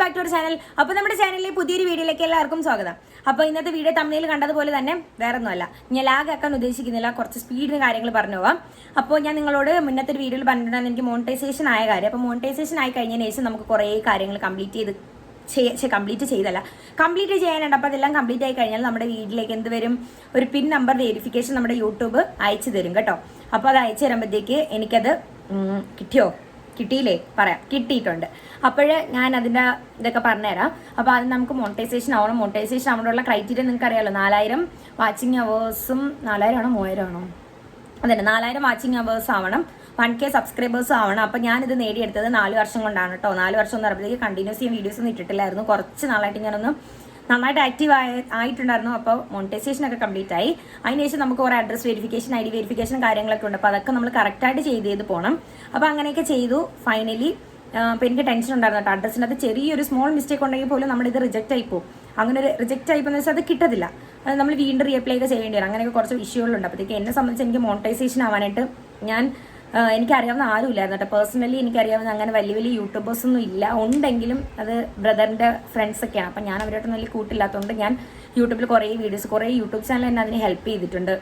Back to our channel അപ്പോൾ നമ്മുടെ ചാനലിലെ പുതിയൊരു വീഡിയോയിലേക്ക് എല്ലാവർക്കും സ്വാഗതം. അപ്പോൾ ഇന്നത്തെ വീഡിയോ തമ്മിൽ കണ്ടതുപോലെ തന്നെ വേറെ ഒന്നുമല്ല ഞാൻ ലാഗ് ആക്കാൻ ഉദ്ദേശിക്കുന്നില്ല. കുറച്ച് സ്പീഡിന് കാര്യങ്ങൾ പറഞ്ഞു പോവാം അപ്പോൾ ഞാൻ നിങ്ങളോട് മുന്നത്തെ ഒരു വീഡിയോയിൽ പറഞ്ഞിട്ടുണ്ടായിരുന്നു. എനിക്ക് മോണിറ്റൈസേഷൻ ആയ കാര്യം. അപ്പോൾ മോണിറ്റൈസേഷൻ ആയി കഴിഞ്ഞതിന് ശേഷം നമുക്ക് കുറേ കാര്യങ്ങൾ കംപ്ലീറ്റ് ചെയ്ത് കംപ്ലീറ്റ് ചെയ്തല്ല. കംപ്ലീറ്റ് ചെയ്യാനുണ്ട്. അപ്പോൾ അതെല്ലാം കംപ്ലീറ്റ് ആയി കഴിഞ്ഞാൽ നമ്മുടെ വീട്ടിലേക്ക് എന്ത് വരും? ഒരു പിൻ നമ്പർ വെരിഫിക്കേഷൻ നമ്മുടെ യൂട്യൂബ് അയച്ചു തരും കേട്ടോ. അപ്പോൾ അത് അയച്ചു തരുമ്പോഴത്തേക്ക് എനിക്കത് കിട്ടിയോ? കിട്ടിയില്ലേ? പറയാം. കിട്ടിയിട്ടുണ്ട്. അപ്പോഴ് ഞാൻ അതിന്റെ ഇതൊക്കെ പറഞ്ഞുതരാം. അപ്പോൾ അത് നമുക്ക് മോണിറ്റൈസേഷൻ ആവണം. മോണിറ്റൈസേഷൻ ആവണമുള്ള ക്രൈറ്റീരിയ നിങ്ങൾക്ക് അറിയാമല്ലോ നാലായിരം വാച്ചിങ് അവേഴ്സും നാലായിരം ആണോ മൂവായിരം ആണോ അതെ നാലായിരം വാച്ചിങ് അവേഴ്സ് ആവണം. വൺ കെ സബ്സ്ക്രൈബേഴ്സ് ആവണം. അപ്പം ഞാനിത് നേടിയെടുത്തത് നാല് വർഷം കൊണ്ടാണ് കേട്ടോ. നാല് വർഷം എന്ന് പറയുമ്പോഴത്തേക്ക് കണ്ടിന്യൂസ് ചെയ്യാൻ വീഡിയോസ് ഒന്നും ഇട്ടിട്ടില്ലായിരുന്നു. കുറച്ച് നാളായിട്ട് ഞാനൊന്ന് നന്നായിട്ട് ആക്റ്റീവ് ആയ ആയിട്ടുണ്ടായിരുന്നു. അപ്പോൾ മോണിറ്റൈസേഷൻ ഒക്കെ കംപ്ലീറ്റ് ആയി. അതിനുശേഷം നമുക്ക് കുറേ address verification I D verification കാര്യങ്ങളൊക്കെ ഉണ്ട്. അപ്പോൾ അതൊക്കെ നമ്മൾ കറക്റ്റായിട്ട് ചെയ്ത് ചെയ്ത് പോകണം അപ്പോൾ അങ്ങനെയൊക്കെ ചെയ്തു. ഫൈനലി അപ്പോൾ എനിക്ക് ടെൻഷൻ ഉണ്ടായിരുന്നു കേട്ടോ. അത് ചെറിയൊരു സ്മോൾ മിസ്റ്റേക്ക് ഉണ്ടെങ്കിൽ പോലും നമ്മൾ ഇത് റിജക്റ്റ് ആയി പോകും. അങ്ങനെ ഒരു റിജക്റ്റ് ആയി പോകുന്ന വെച്ചാൽ അത് കിട്ടത്തില്ല. അത് നമ്മൾ വീണ്ടും റീഅപ്ലൈ ഒക്കെ ചെയ്യേണ്ടി വരും. അങ്ങനെയൊക്കെ കുറച്ച് ഇഷ്യൂകളുണ്ട് അപ്പോഴത്തേക്ക് എന്നെ സംബന്ധിച്ച് എനിക്ക് മോണിറ്റൈസേഷൻ ആവാനായിട്ട് ഞാൻ എനിക്കറിയാവുന്ന ആരുമില്ലായിരുന്നു കേട്ടോ. പേഴ്സണലി എനിക്കറിയാവുന്ന അങ്ങനെ വലിയ വലിയ യൂട്യൂബേഴ്സ് ഒന്നും ഇല്ല. ഉണ്ടെങ്കിലും അത് ബ്രദറിന്റെ ഫ്രണ്ട്സ് ഒക്കെയാണ്. അപ്പം ഞാൻ അവരോട്ടൊന്നും വലിയ കൂട്ടില്ലാത്തതുകൊണ്ട് ഞാൻ യൂട്യൂബിൽ കുറേ വീഡിയോസ് കുറേ യൂട്യൂബ് ചാനൽ എന്നെ അതിന് ഹെൽപ്പ് ചെയ്തിട്ടുണ്ട്.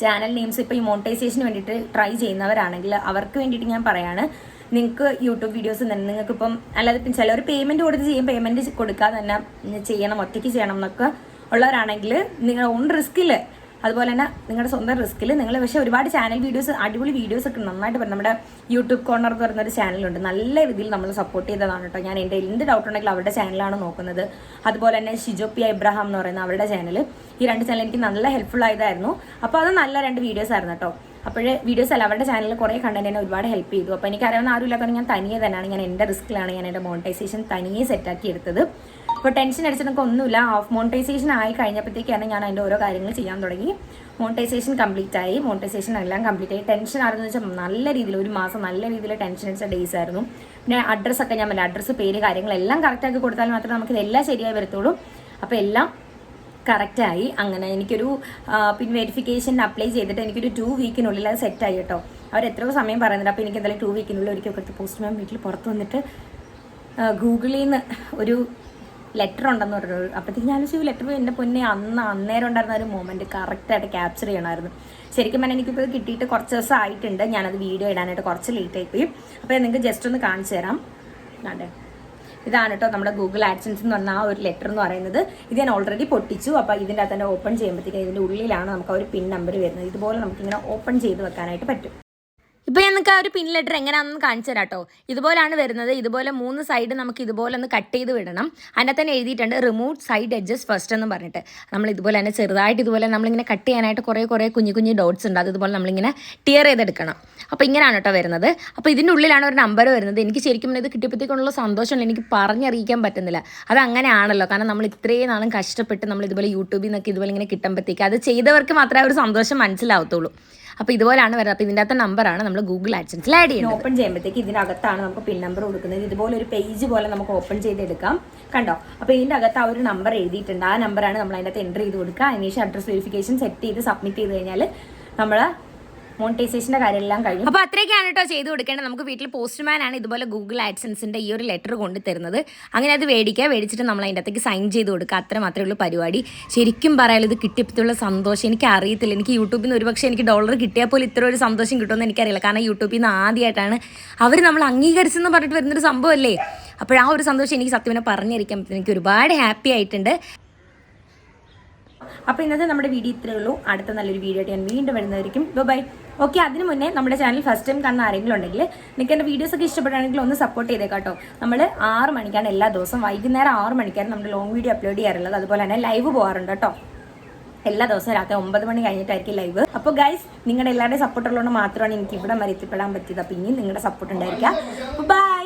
ചാനൽ നെയിംസ് ഇപ്പോൾ ഈ മോണിറ്റൈസേഷന് വേണ്ടിയിട്ട് ട്രൈ ചെയ്യുന്നവരാണെങ്കിൽ അവർക്ക് വേണ്ടിയിട്ട് ഞാൻ പറയാണ് നിങ്ങൾക്ക് യൂട്യൂബ് വീഡിയോസ് തന്നെ നിങ്ങൾക്ക് ഇപ്പം അല്ലാതെ ഇപ്പം ചിലർ പേയ്മെന്റ് കൊടുത്ത് ചെയ്യും. പേയ്മെന്റ് കൊടുക്കാതെ തന്നെ ചെയ്യണം ഒറ്റയ്ക്ക് ചെയ്യണം എന്നൊക്കെ ഉള്ളവരാണെങ്കിൽ നിങ്ങൾ ഓൺ റിസ്കിൽ അതുപോലെ തന്നെ നിങ്ങളുടെ സ്വന്തം റിസ്കിൽ നിങ്ങൾ പക്ഷേ ഒരുപാട് ചാനൽ വീഡിയോസ് അടിപൊളി വീഡിയോസ് ഒക്കെ നന്നായിട്ട് പറഞ്ഞു നമ്മുടെ യൂട്യൂബ് കോർണർ എന്ന് പറയുന്ന ഒരു ചാനലുണ്ട് നല്ല രീതിയിൽ നമ്മൾ സപ്പോർട്ട് ചെയ്തതാണ് കേട്ടോ. ഞാൻ എന്റെ എന്ത് ഡൗട്ട് ഉണ്ടെങ്കിൽ അവരുടെ ചാനലാണ് നോക്കുന്നത്. അതുപോലെ തന്നെ ഷിജോപ്പി എബ്രഹാം എന്ന് പറയുന്ന അവരുടെ ചാനൽ ഈ രണ്ട് ചാനൽ എനിക്ക് നല്ല ഹെൽപ്ഫുൾ ആയതായിരുന്നു. അപ്പോൾ അത് നല്ല രണ്ട് വീഡിയോസ് ആയിരുന്നു കേട്ടോ. അപ്പോഴേ വീഡിയോസ് അല്ല അവരുടെ ചാനലിൽ കുറേ കണ്ടന്റ് എന്നെ ഒരുപാട് ഹെൽപ്പ് ചെയ്തു. അപ്പോൾ എനിക്ക് അറിയാവുന്ന ആരും ഇല്ലാത്തത് ഞാൻ തനിയെ തന്നെയാണ് ഞാൻ എന്റെ റിസ്ക്കിലാണ് ഞാൻ എന്റെ മോണിറ്റൈസേഷൻ തനിയെ സെറ്റാക്കി എടുത്തത്. അപ്പോൾ ടെൻഷൻ അടിച്ചിട്ട് നമുക്ക് ഒന്നുമില്ല. ഓഫ് മോണിറ്റൈസേഷൻ ആയി കഴിഞ്ഞപ്പോഴത്തേക്കാണ് ഞാൻ അതിന്റെ ഓരോ കാര്യങ്ങൾ ചെയ്യാൻ തുടങ്ങി. മോണിറ്റൈസേഷൻ കംപ്ലീറ്റ് ആയി. മോണിറ്റൈസേഷൻ എല്ലാം കംപ്ലീറ്റ് ആയി. ടെൻഷൻ ആയിരുന്നു വെച്ചാൽ നല്ല രീതിയിൽ ഒരു മാസം നല്ല രീതിയിൽ ടെൻഷൻ അടിച്ച ഡേയ്സ് ആയിരുന്നു. പിന്നെ അഡ്രസ്സൊക്കെ ഞാൻ അഡ്രസ്സ് പേര് കാര്യങ്ങളെല്ലാം കറക്റ്റാക്കി കൊടുത്താൽ മാത്രമേ നമുക്ക് ഇതെല്ലാം ശരിയായി വരത്തുള്ളൂ. അപ്പോൾ എല്ലാം കറക്റ്റായി അങ്ങനെ എനിക്കൊരു പിന്നെ വെരിഫിക്കേഷൻ അപ്ലൈ ചെയ്തിട്ട് എനിക്കൊരു ടു വീക്കിനുള്ളിൽ അത് സെറ്റായി കേട്ടോ. അവർ എത്രയോ സമയം പറയുന്നുണ്ട്. അപ്പോൾ എനിക്ക് എന്തായാലും ടു വീക്കിനുള്ളിൽ ഒരിക്കൽ പോസ്റ്റ് മാം വീട്ടിൽ പുറത്ത് വന്നിട്ട് ഗൂഗിളിൽ നിന്ന് ഒരു ലെറ്റർ ഉണ്ടെന്ന് പറഞ്ഞു അപ്പോഴത്തേക്ക് ഞാൻ ആലോചിച്ചു ലെറ്റർ എന്റെ പൊന്നെ അന്ന് അന്നേരം ഉണ്ടായിരുന്ന ഒരു മൊമെന്റ് കറക്റ്റായിട്ട് ക്യാപ്ചർ ചെയ്യണമായിരുന്നു. ശരിക്കും പറഞ്ഞാൽ എനിക്കിപ്പോൾ കിട്ടിയിട്ട് കുറച്ച് ദിവസം ആയിട്ടുണ്ട്. ഞാനത് വീഡിയോ ഇടാനായിട്ട് കുറച്ച് ലേറ്റ് ആയിപ്പോയി. അപ്പോൾ നിങ്ങൾക്ക് ജസ്റ്റ് ഒന്ന് കാണിച്ചു തരാം. അതെ ഇതാണ് കേട്ടോ നമ്മുടെ ഗൂഗിൾ ആഡ്സൻസ് എന്ന് പറഞ്ഞ ആ ഒരു ലെറ്റർ എന്ന് പറയുന്നത്. ഇത് ഞാൻ ഓൾറെഡി പൊട്ടിച്ചു. അപ്പോൾ ഇതിന്റെ അകത്ത് തന്നെ ഓപ്പൺ ചെയ്യുമ്പോഴത്തേക്ക് ഇതിന്റെ ഉള്ളിലാണ് നമുക്ക് ആ ഒരു പിൻ നമ്പർ വരുന്നത്. ഇതുപോലെ നമുക്കിങ്ങനെ ഓപ്പൺ ചെയ്ത് വെക്കാനായിട്ട് പറ്റും. ഇപ്പോൾ ഞാൻ നിങ്ങൾക്ക് ആ ഒരു പിൻ ലെറ്റർ എങ്ങനെയാണെന്ന് കാണിച്ചു തരാം കേട്ടോ ഇതുപോലാണ് വരുന്നത്. ഇതുപോലെ മൂന്ന് സൈഡ് നമുക്ക് ഇതുപോലെ ഒന്ന് കട്ട് ചെയ്ത് വിടണം. അതിനെ തന്നെ എഴുതിയിട്ടുണ്ട് റിമൂവ് സൈഡ് എഡ്ജസ് ഫസ്റ്റ് എന്ന് പറഞ്ഞിട്ട്. നമ്മൾ ഇതുപോലെ തന്നെ ചെറുതായിട്ട് ഇതുപോലെ നമ്മളിങ്ങനെ കട്ട് ചെയ്യാനായിട്ട് കുറേ കുറേ കുഞ്ഞു കുഞ്ഞു ഡോട്ട്സ് ഉണ്ട്. അത് ഇതുപോലെ നമ്മളിങ്ങനെ ടിയർ ചെയ്തെടുക്കണം. അപ്പോൾ ഇങ്ങനെയാണ് കേട്ടോ വരുന്നത്. അപ്പോൾ ഇതിന്റെ ഉള്ളിലാണ് ഒരു നമ്പർ വരുന്നത്. എനിക്ക് ശരിക്കും ഇത് കിട്ടിയപ്പോഴത്തേക്കുള്ള സന്തോഷം എനിക്ക് പറഞ്ഞറിയിക്കാൻ പറ്റുന്നില്ല. അത് അങ്ങനെയാണല്ലോ. കാരണം നമ്മൾ ഇത്രയും നാളും കഷ്ടപ്പെട്ട് നമ്മൾ ഇതുപോലെ യൂട്യൂബിൽ നിന്നൊക്കെ ഇതുപോലെ ഇങ്ങനെ കിട്ടുമ്പോഴത്തേക്ക് അത് ചെയ്തവർക്ക് മാത്രമേ ഒരു സന്തോഷം മനസ്സിലാവത്തുള്ളൂ. അപ്പോൾ ഇതുപോലെയാണ് വരുന്നത്. അപ്പോൾ ഇതിന്റെ അകത്തെ നമ്പറാണ് നമ്മൾ ഗൂഗിൾ ആഡ്സൻസിൽ ആഡ് ചെയ്യുന്നത്. ഓപ്പൺ ചെയ്യുമ്പോഴത്തേക്ക് ഇതിനകത്താണ് നമുക്ക് പിൻ നമ്പർ കൊടുക്കുന്നത്. ഇതുപോലെ ഒരു പേജ് പോലെ നമുക്ക് ഓപ്പൺ ചെയ്തെടുക്കാം. കണ്ടോ? അപ്പോൾ ഇതിന്റെ അകത്ത് ആ ഒരു നമ്പർ എഴുതിയിട്ടുണ്ട്. ആ നമ്പറാണ് നമ്മൾ അതിന്റെ അകത്ത് എന്റർ ചെയ്ത് കൊടുക്കുക. അതിനുശേഷം അഡ്രസ് വെരിഫിക്കേഷൻ സെറ്റ് ചെയ്ത് സബ്മിറ്റ് ചെയ്ത് കഴിഞ്ഞാൽ നമ്മൾ മോണിറ്റൈസേഷന്റെ കാര്യമെല്ലാം കഴിഞ്ഞു. അപ്പോൾ അത്രയൊക്കെയാണ് കേട്ടോ ചെയ്ത് കൊടുക്കേണ്ടത്. നമുക്ക് വീട്ടിൽ പോസ്റ്റ്മാൻ ആണ് ഇതുപോലെ ഗൂഗിൾ ആഡ്സൻസിന്റെ ഈ ഒരു ലെറ്റർ കൊണ്ട് തരുന്നത്. അങ്ങനെ അത് മേടിക്കുക മേടിച്ചിട്ട് നമ്മൾ അതിന്റെ അകത്തേക്ക് സൈൻ ചെയ്ത് കൊടുക്കുക അത്ര മാത്രമേ ഉള്ളൂ പരിപാടി. ശരിക്കും പറയാലോ ഇത് കിട്ടിയപ്പോഴുള്ള സന്തോഷം. എനിക്ക് അറിയത്തില്ല. എനിക്ക് യൂട്യൂബിൽ നിന്ന് ഒരുപക്ഷെ എനിക്ക് ഡോളർ കിട്ടിയാൽ പോലും ഇത്ര ഒരു സന്തോഷം കിട്ടുമെന്ന് എനിക്കറിയില്ല. കാരണം യൂട്യൂബിൽ നിന്ന് ആദ്യമായിട്ടാണ് അവർ നമ്മൾ അംഗീകരിച്ചെന്ന് പറഞ്ഞിട്ട് വരുന്നൊരു സംഭവമല്ലേ? അപ്പോൾ ആ ഒരു സന്തോഷം എനിക്ക് സത്യവിനെ പറഞ്ഞിരിക്കാൻ പറ്റും. എനിക്ക് ഒരുപാട് ഹാപ്പി ആയിട്ടുണ്ട്. അപ്പോൾ ഇന്നത്തെ നമ്മുടെ വീഡിയോ ഇത്രയേ ഉള്ളൂ. അടുത്ത നല്ലൊരു വീഡിയോ ആയിട്ട് ഞാൻ വീണ്ടും വരുന്നതായിരിക്കും. ബൈ ഓക്കെ അതിന് മുന്നേ നമ്മുടെ ചാനൽ ഫസ്റ്റ് ടൈം കാണുന്ന ആരെങ്കിലും ഉണ്ടെങ്കിൽ നിങ്ങൾക്ക് എന്റെ വീഡിയോസ് ഒക്കെ ഇഷ്ടപ്പെടുകയാണെങ്കിൽ ഒന്ന് സപ്പോർട്ട് ചെയ്തേക്കാട്ടോ നമ്മൾ ആറ് മണിക്കാണ് എല്ലാ ദിവസവും വൈകുന്നേരം ആറ് മണിക്കാണ് നമ്മൾ ലോങ് വീഡിയോ അപ്ലോഡ് ചെയ്യാറുള്ളത്. അതുപോലെ തന്നെ ലൈവ് പോകാറുണ്ട് കേട്ടോ. എല്ലാ ദിവസവും രാത്രി ഒമ്പത് മണി കഴിഞ്ഞിട്ടായിരിക്കും ലൈവ് അപ്പോൾ ഗൈസ് നിങ്ങളുടെ എല്ലാവരുടെയും സപ്പോർട്ടുള്ളതുകൊണ്ട് മാത്രമാണ് എനിക്ക് ഇവിടെ വരെ എത്തിപ്പെടാൻ പറ്റിയത്. അപ്പോൾ ഇനിയും നിങ്ങളുടെ സപ്പോർട്ട് ഉണ്ടായിരിക്കുക ബൈ